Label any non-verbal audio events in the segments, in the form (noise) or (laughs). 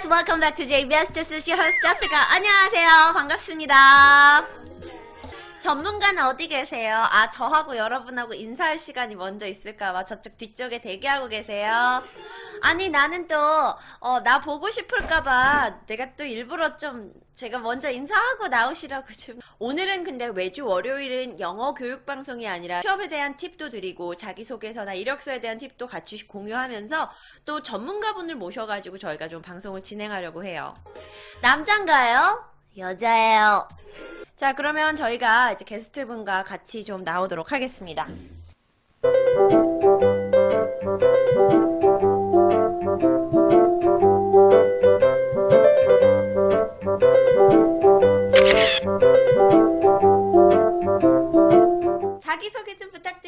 guys, welcome back to JBS your host Jessica. 안녕하세요. 반갑습니다. 전문가는 어디 계세요? 아, 저하고 여러분하고 인사할 시간이 먼저 있을까봐 저쪽 뒤쪽에 대기하고 계세요. 아니, 나는 또, 어, 나 보고 싶을까봐 내가 또 일부러 좀 제가 먼저 인사하고 나오시라고 좀. 오늘은 근데 매주 월요일은 영어 교육 방송이 아니라 취업에 대한 팁도 드리고 자기소개서나 이력서에 대한 팁도 같이 공유하면서 또 전문가분을 모셔가지고 저희가 좀 방송을 진행하려고 해요. 남잔가요? 여자예요. 자, 그러면 저희가 이제 게스트분과 같이 좀 나오도록 하겠습니다.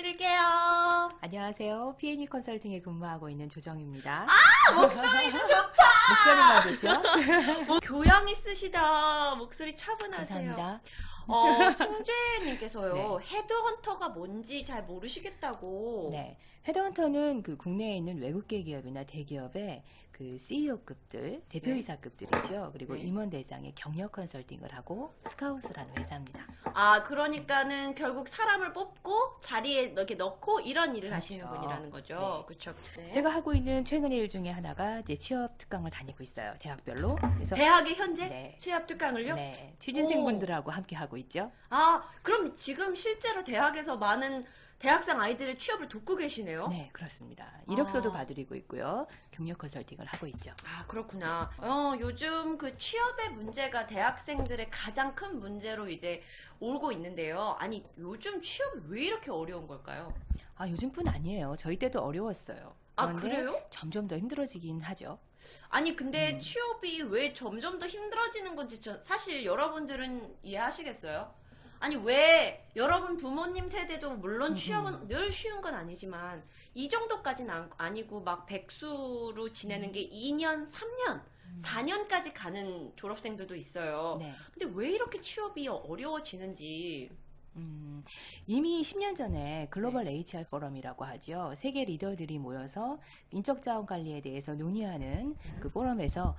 좀 부탁드릴게요. 안녕하세요. P&E 컨설팅에 근무하고 있는 조정입니다. 아, 목소리도 좋다. 목소리만 좋죠? (laughs) 뭐 교양 있으시다. 목소리 차분하세요. 감사합니다. 어, (laughs) 승재님께서요. 네. 헤드헌터가 뭔지 잘 모르시겠다고. 네. 헤드헌터는 그 국내에 있는 외국계 기업이나 대기업의 그 CEO급들, 대표이사급들이죠. 그리고 네. 임원 대상의 경력 컨설팅을 하고 스카웃을 하는 회사입니다. 아, 그러니까는 결국 사람을 뽑고 자리에 이렇게 넣고 이런 일을 그렇죠. 하시는 분이라는 거죠. 그렇죠. 네. 제가 하고 있는 최근의 일 중에 하나가 이제 취업 특강을 다니고 있어요. 대학별로. 그래서 대학에 현재 네. 취업 특강을요? 네, 취준생분들하고 함께 하고 있죠. 아, 그럼 지금 실제로 대학에서 많은 대학생 아이들의 취업을 돕고 계시네요? 네, 그렇습니다. 이력서도 아. 봐드리고 있고요. 경력 컨설팅을 하고 있죠. 아, 그렇구나. 어, 요즘 그 취업의 문제가 대학생들의 가장 큰 문제로 이제 오고 있는데요. 아니, 요즘 취업이 왜 이렇게 어려운 걸까요? 아, 요즘뿐 아니에요. 저희 때도 어려웠어요. 아, 그래요? 점점 더 힘들어지긴 하죠. 아니, 근데 음. 취업이 왜 점점 더 힘들어지는 건지 저- 사실 여러분들은 이해하시겠어요? 아니, 왜 여러분 부모님 세대도 물론 음, 취업은 음. 늘 쉬운 건 아니지만 이 정도까지는 안- 아니고 막 백수로 지내는 게 2년, 3년, 4년까지 가는 졸업생들도 있어요. 네. 근데 왜 이렇게 취업이 어려워지는지. 음, 이미 10년 전에 글로벌 네. HR 포럼이라고 하죠. 세계 리더들이 모여서 인적 자원 관리에 대해서 논의하는 그 포럼에서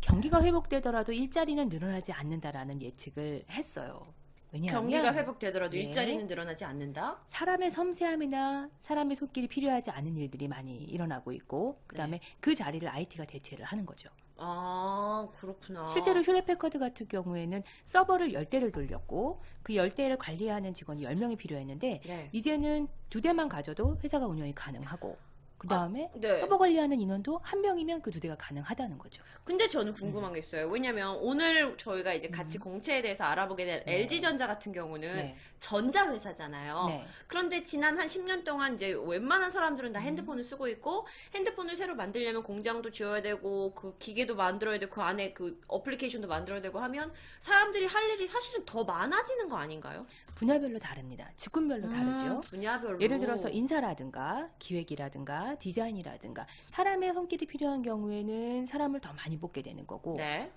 경기가 회복되더라도 일자리는 늘어나지 않는다라는 예측을 했어요. 왜냐하면 경기가 회복되더라도 네. 일자리는 늘어나지 않는다? 사람의 섬세함이나 사람의 손길이 필요하지 않은 일들이 많이 일어나고 있고 그다음에 그 자리를 IT가 대체를 하는 거죠. 아, 그렇구나. 실제로 휴레패커드 같은 경우에는 서버를 10대를 돌렸고 그 10대를 관리하는 직원이 10명이 필요했는데 네. 이제는 두 대만 가져도 회사가 운영이 가능하고 그 다음에 네. 서버 관리하는 인원도 한 명이면 그 두 대가 가능하다는 거죠. 근데 저는 궁금한 게 있어요. 왜냐면 오늘 저희가 이제 같이 음. 공채에 대해서 알아보게 된 네. LG전자 같은 경우는 네. 전자회사잖아요. 네. 그런데 지난 한 10년 동안 이제 웬만한 사람들은 다 음. 핸드폰을 쓰고 있고 핸드폰을 새로 만들려면 공장도 지어야 되고 그 기계도 만들어야 되고 그 안에 그 어플리케이션도 만들어야 되고 하면 사람들이 할 일이 사실은 더 많아지는 거 아닌가요? 분야별로 다릅니다. 직군별로 다르죠. 음, 분야별로. 예를 들어서 인사라든가 기획이라든가 디자인이라든가 사람의 손길이 필요한 경우에는 사람을 더 많이 뽑게 되는 거고 네.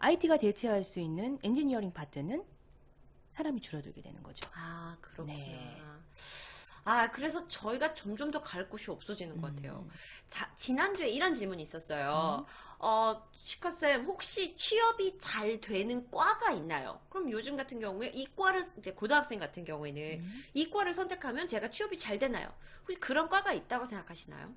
IT가 대체할 수 있는 엔지니어링 파트는 사람이 줄어들게 되는 거죠. 아, 그렇구나. 네. 아, 그래서 저희가 점점 더 갈 곳이 없어지는 것 같아요. 음. 자, 지난주에 이런 질문이 있었어요. 어, 시카쌤, 혹시 취업이 잘 되는 과가 있나요? 그럼 요즘 같은 경우에 이과를, 이제 고등학생 같은 경우에는 음. 이과를 선택하면 제가 취업이 잘 되나요? 혹시 그런 과가 있다고 생각하시나요?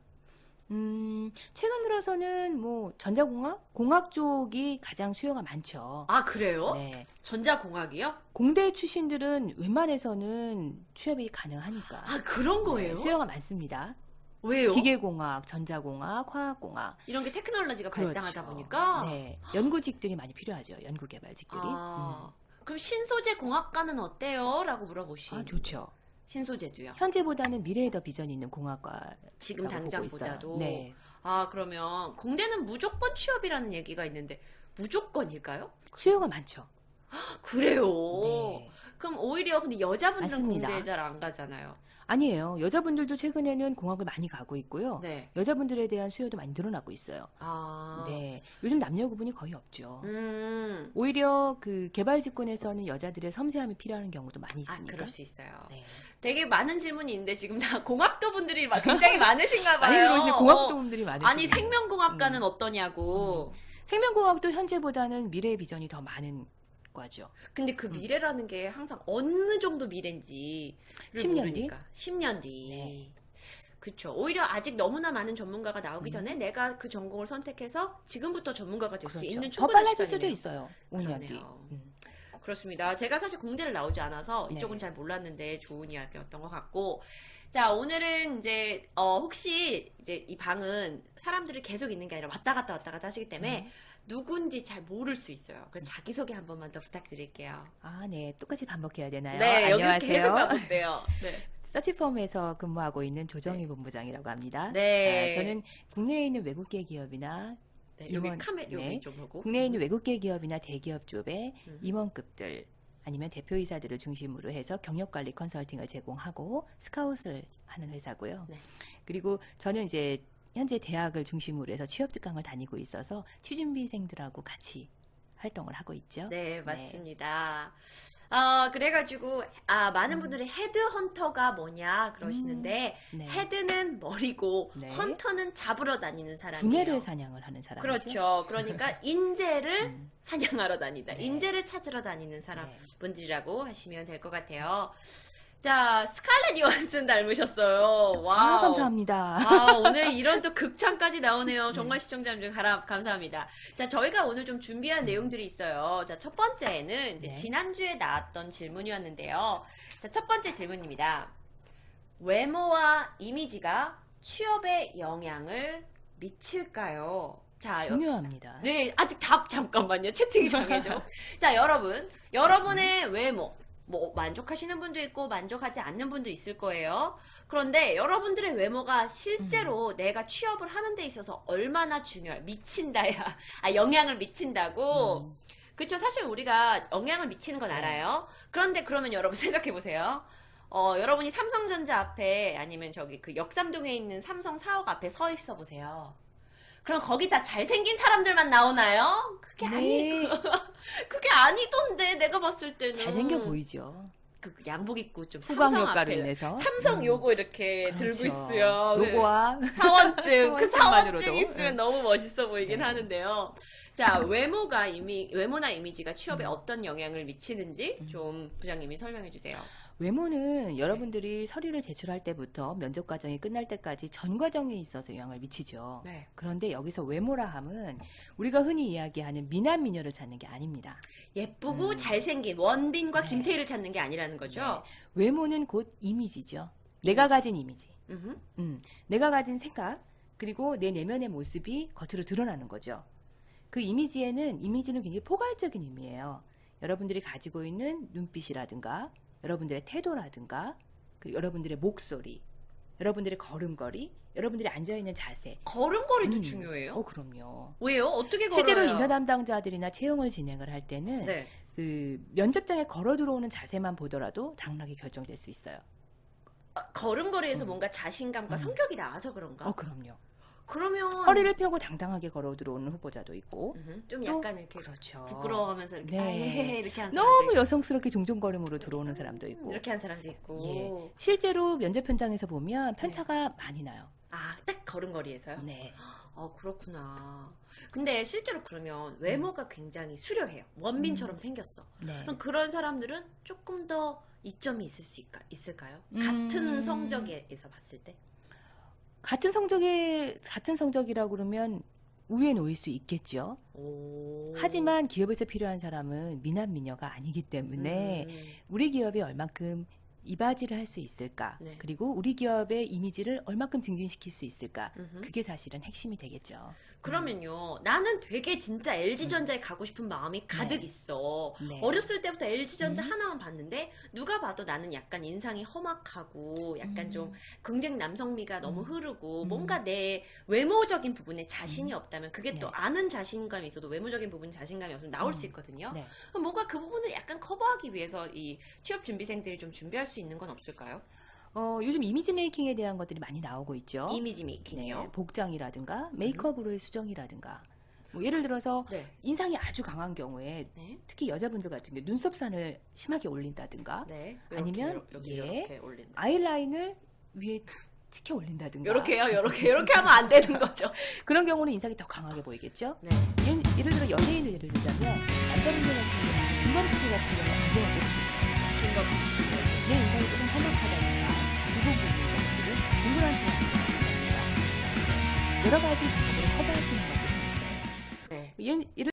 음, 최근 들어서는 뭐 전자공학, 공학 쪽이 가장 수요가 많죠. 아, 그래요? 네. 전자공학이요? 공대 출신들은 웬만해서는 취업이 가능하니까 아, 그런 거예요? 네, 수요가 많습니다. 왜요? 기계공학, 전자공학, 화학공학 이런 게 테크놀로지가 그렇죠. 발달하다 보니까. 네, 연구직들이 많이 필요하죠. 연구개발직들이. 아, 음. 그럼 신소재 공학과는 어때요? 라고 물어보신. 아, 좋죠. 신소재도요. 현재보다는 미래에 더 비전이 있는 공학과 지금 당장보다도. 네. 아, 그러면 공대는 무조건 취업이라는 얘기가 있는데 무조건일까요? 수요가 많죠. 그래요. 네. 그럼 오히려 근데 여자분들은 맞습니다. 공대에 잘안 가잖아요. 아니에요. 여자분들도 최근에는 공학을 많이 가고 있고요. 네. 여자분들에 대한 수요도 많이 늘어나고 있어요. 아. 네. 요즘 남녀 구분이 거의 없죠. 음. 오히려 그 개발 직군에서는 여자들의 섬세함이 필요한 경우도 많이 아, 있으니까. 그럴 수 있어요. 네. 되게 많은 질문이 있는데 지금 다 (laughs) 공학도 분들이 막 굉장히 많으신가 봐요. 많이 들어오시는 어. 공학도 분들이 많으시죠. 아니 생명공학과는 어떠냐고. 생명공학도 현재보다는 미래의 비전이 더 많은 과죠. 근데 그 음. 미래라는 게 항상 어느 정도 미래인지 10년 뒤? 10년 뒤. 네. 그렇죠. 오히려 아직 너무나 많은 전문가가 나오기 음. 전에 내가 그 전공을 선택해서 지금부터 전문가가 될수 그렇죠. 있는 더 충분한 빨라질 수도. 있어요. 5년 뒤. 음. 그렇습니다. 제가 사실 공대를 나오지 않아서 네. 이쪽은 잘 몰랐는데 좋은 이야기였던 것 같고. 자, 오늘은 이제, 어, 혹시 이제 이 방은 사람들이 계속 있는 게 아니라 왔다 갔다 왔다 갔다 하시기 때문에 음. 누군지 잘 모를 수 있어요. 그래서 자기소개 한 번만 더 부탁드릴게요. 아, 네. 똑같이 반복해야 되나요? 네, 여기 안녕하세요. 계속 (laughs) 가볼게요. 네. 서치펌에서 근무하고 있는 조정희 본부장이라고 합니다. 네. 아, 저는 국내에 있는 외국계 기업이나 네, 여기 임원- 카메, 여기 네. 좀 보고. 국내에 있는 외국계 기업이나 대기업 쪽에 음. 임원급들 아니면 대표이사들을 중심으로 해서 경력관리 컨설팅을 제공하고 스카웃을 하는 회사고요. 네. 그리고 저는 이제 현재 대학을 중심으로 해서 취업 특강을 다니고 있어서 취준비생들하고 같이 활동을 하고 있죠. 네, 맞습니다. 아, 그래가지고, 아, 많은 음. 분들이 헤드헌터가 뭐냐 그러시는데, 네. 헤드는 머리고, 네. 헌터는 잡으러 다니는 사람이에요. 두뇌를 사냥을 하는 사람이죠. 그렇죠. 그러니까 (laughs) 인재를 음, 사냥하러 다니다. 네. 인재를 찾으러 다니는 사람 네. 분들이라고 하시면 될 것 같아요. 자, 스칼렛 요한슨 닮으셨어요. 와우. 아, 감사합니다. 아, 오늘 이런 또 극찬까지 나오네요. 정말 시청자분들 가라, 감사합니다. 자, 저희가 오늘 좀 준비한 내용들이 있어요. 자, 첫 번째는 이제 네. 지난주에 나왔던 질문이었는데요. 자, 첫 번째 질문입니다. 외모와 이미지가 취업에 영향을 미칠까요? 자, 여- 중요합니다. 네, 아직 답 잠깐만요. 채팅이 (laughs) 정해져. 자, 여러분. 여러분의 외모. 뭐 만족하시는 분도 있고 만족하지 않는 분도 있을 거예요. 그런데 여러분들의 외모가 실제로 내가 취업을 하는 데 있어서 얼마나 중요해. 미친다야. 아, 영향을 미친다고. 음, 그쵸. 사실 우리가 영향을 미치는 건 네. 알아요. 그런데 그러면 여러분 (laughs) 생각해 보세요. 어, 여러분이 삼성전자 앞에 아니면 저기 그 역삼동에 있는 삼성 사옥 앞에 서 있어 보세요. 그럼 거기 다 잘생긴 사람들만 나오나요? 그게 아니, 네, (laughs) 그게 아니던데 내가 봤을 때는 잘생겨 보이죠. 그 양복 입고 좀 후광 효과로 인해서. 삼성 음, 요거 이렇게 그렇죠. 들고 있어요. (laughs) 그 로고와 사원증, 그. 사원증 있으면 응. 너무 멋있어 보이긴 네. 하는데요. 자, 외모가 이미, 외모나 이미지가 취업에 음. 어떤 영향을 미치는지 음. 좀 부장님이 설명해 주세요. 외모는 여러분들이 서류를 제출할 때부터 면접 과정이 끝날 때까지 전 과정에 있어서 영향을 미치죠. 네. 그런데 여기서 외모라 함은 우리가 흔히 이야기하는 미남 미녀를 찾는 게 아닙니다. 예쁘고 음. 잘생긴 원빈과 네. 김태희를 찾는 게 아니라는 거죠. 외모는 곧 이미지죠. 내가 이미지. 가진 이미지. 음흠. 음, 내가 가진 생각, 그리고 내 내면의 모습이 겉으로 드러나는 거죠. 그 이미지에는, 이미지는 굉장히 포괄적인 의미예요. 여러분들이 가지고 있는 눈빛이라든가, 여러분들의 태도라든가, 그리고 여러분들의 목소리, 여러분들의 걸음걸이, 여러분들이 앉아 있는 자세. 걸음걸이도 음. 중요해요. 어, 그럼요. 왜요? 어떻게 걸어요? 실제로 인사 담당자들이나 채용을 진행을 할 때는 네. 그 면접장에 걸어 들어오는 자세만 보더라도 당락이 결정될 수 있어요. 아, 걸음걸이에서 음. 뭔가 자신감과 음. 성격이 나와서 그런가? 어, 그럼요. 그러면 허리를 펴고 당당하게 걸어 들어오는 후보자도 있고, 음흠. 좀 또- 약간 이렇게 그렇죠. 부끄러워하면서 이렇게 네. 아, 예, (laughs) 이렇게 하는 너무 여성스럽게 종종걸음으로 들어오는 사람도 있고. 이렇게 한 사람도 있고 예. 실제로 면접 현장에서 보면 편차가 많이 나요. 아 딱 걸음걸이에서요? 네. 아 그렇구나. 근데 실제로 그러면 외모가 굉장히 수려해요. 원빈처럼 생겼어. 네. 그럼 그런 사람들은 조금 더 이점이 있을 수 있을까요? 음. 같은 성적에서 봤을 때. 같은 성적이 같은 성적이라고 그러면 우위에 놓일 수 있겠죠. 오. 하지만 기업에서 필요한 사람은 미남 미녀가 아니기 때문에 음. 우리 기업이 얼만큼 이바지를 할 수 있을까? 네. 그리고 우리 기업의 이미지를 얼만큼 증진시킬 수 있을까? 음흠. 그게 사실은 핵심이 되겠죠. 그러면요, 나는 되게 진짜 LG전자에 가고 싶은 마음이 가득 네. 있어. 네. 어렸을 때부터 LG전자 음. 하나만 봤는데, 누가 봐도 나는 약간 인상이 험악하고, 약간 음. 좀 굉장히 남성미가 너무 음. 흐르고, 음. 뭔가 내 외모적인 부분에 자신이 음. 없다면, 그게 또 네. 아는 자신감이 있어도 외모적인 부분에 자신감이 없으면 나올 음. 수 있거든요. 네. 뭔가 그 부분을 약간 커버하기 위해서 이 취업 준비생들이 좀 준비할 수 있는 건 없을까요? 어, 요즘 이미지 메이킹에 대한 것들이 많이 나오고 있죠. 이미지 메이킹이요. 네, 복장이라든가 음. 메이크업으로의 수정이라든가. 뭐 예를 들어서 네. 인상이 아주 강한 경우에 네. 특히 여자분들 같은 경우 눈썹산을 심하게 올린다든가 네. 이렇게, 아니면 이렇게, 예, 이렇게 아이라인을 위에 치켜 올린다든가 이렇게요 이렇게 이렇게 하면 안 되는 거죠 (laughs) 그런 경우는 인상이 더 강하게 보이겠죠 네. 예, 를 들어 연예인을 예를 들자면 남자분들 같은 경우 김범수 씨 같은 경우는 안경을 꽂힙니다 김범수 씨내 네, 인상이 조금 험악하다는 동그란 여러 가지 방법으로 커버할 수 있는 것들이 있어요. 네. 이런